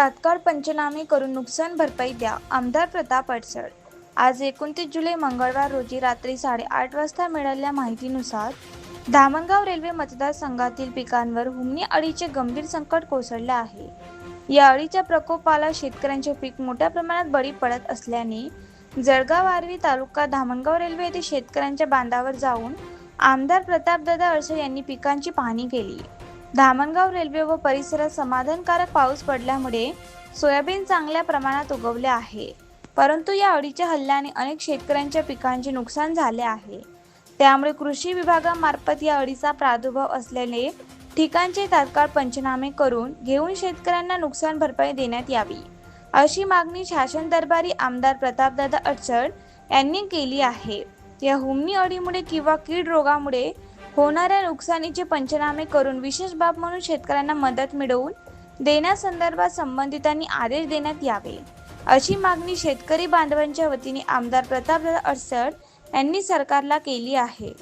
तात्काळ पंचनामे करून नुकसान भरपाई द्या. आमदार प्रताप अडसड आज एकोणतीस जुलै मंगळवार रोजी रात्री साडेआठ वाजता मिळालेल्या माहितीनुसार धामणगाव रेल्वे मतदारसंघातील पिकांवर हुमणी अळीचे गंभीर संकट कोसळले आहे. या अळीच्या प्रकोपाला शेतकऱ्यांचे पीक मोठ्या प्रमाणात बळी पडत असल्याने जळगाव आर्वी तालुका धामणगाव रेल्वे येथे शेतकऱ्यांच्या बांधावर जाऊन आमदार प्रतापदादा अडसळ यांनी पिकांची पाहणी केली. धामणगाव रेल्वे व परिसरात समाधानकारक पाऊस पडल्यामुळे सोयाबीन चांगल्या प्रमाणात उगवले आहे. परंतु या अळीच्या हल्ल्याने अनेक शेतकऱ्यांच्या पिकांचे नुकसान झाले आहे. त्यामुळे कृषी विभागामार्फत या अळीचा प्रादुर्भाव असल्याने ठिकाणचे तात्काळ पंचनामे करून घेऊन शेतकऱ्यांना नुकसान भरपाई देण्यात यावी अशी मागणी शासन दरबारी आमदार प्रतापदादा अडचण यांनी केली आहे. या हुमनी अळीमुळे किंवा कीड रोगामुळे होणाऱ्या नुकसानीचे पंचनामे करून विशेष बाब म्हणून शेतकऱ्यांना मदत मिळवून देण्यासंदर्भात संबंधितांनी आदेश देण्यात यावे. अशी मागणी शेतकरी बांधवांच्या वतीने आमदार प्रतापदादा अडसड यांनी सरकारला केली आहे.